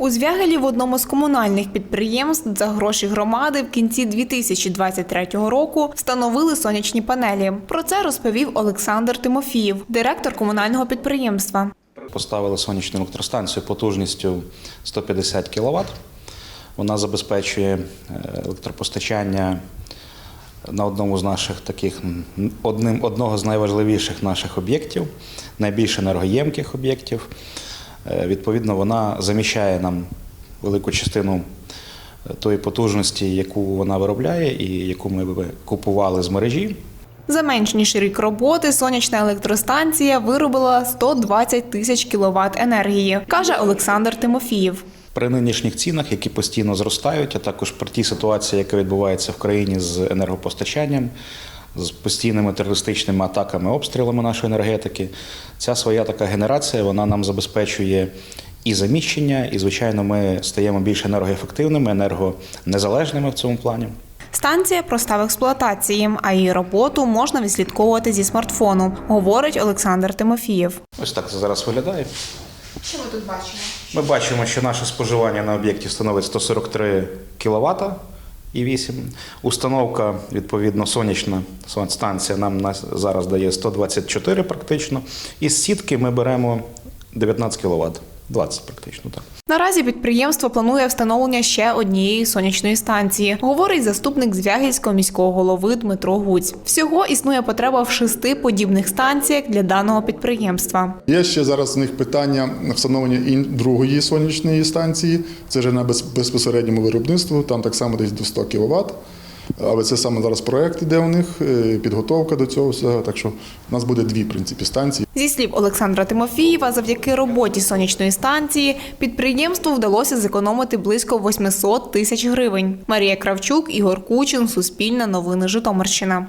У Звягелі в одному з комунальних підприємств за гроші громади в кінці 2023 року встановили сонячні панелі. Про це розповів Олександр Тимофіїв, директор комунального підприємства. Поставили сонячну електростанцію потужністю 150 кВт. Вона забезпечує е, електропостачання на одному з наших таких одним, одного з найважливіших наших об'єктів, найбільш енергоємких об'єктів. Е, Відповідно, вона заміщає нам велику частину е, тої потужності, яку вона виробляє, і яку ми би купували з мережі. За менший рік роботи сонячна електростанція виробила 120 тисяч кіловат енергії, каже Олександр Тимофіїв. При нинішніх цінах, які постійно зростають, а також при тій ситуації, яка відбувається в країні з енергопостачанням, з постійними терористичними атаками, обстрілами нашої енергетики, ця своя така генерація вона нам забезпечує і заміщення, і, звичайно, ми стаємо більш енергоефективними, енергонезалежними в цьому плані. Станція проста в експлуатації, а її роботу можна відслідковувати зі смартфону, говорить Олександр Тимофієв. Ось так це зараз виглядає. Що ми тут бачимо? Ми бачимо, що наше споживання на об'єкті становить 143 кВт і 8. Установка, відповідно, сонячна станція нам на- зараз дає 124 практично. Із сітки ми беремо 19 кВт. 20 практично так. Наразі підприємство планує встановлення ще однієї сонячної станції, говорить заступник Звягільського міського голови Дмитро Гуць. Всього існує потреба в шести подібних станціях для даного підприємства. Є ще зараз у них питання встановлення ін- другої сонячної станції. Це вже на безпосередньому виробництву, там так само десь до 100 кВт. Але це саме зараз проект іде у них, е, підготовка до цього всього. Так що у нас буде дві в принципі станції. Зі слів Олександра Тимофієва, завдяки роботі сонячної станції підприємству вдалося зекономити близько 800 тисяч гривень. Марія Кравчук, Ігор Кучин, Суспільне новини Житомирщина.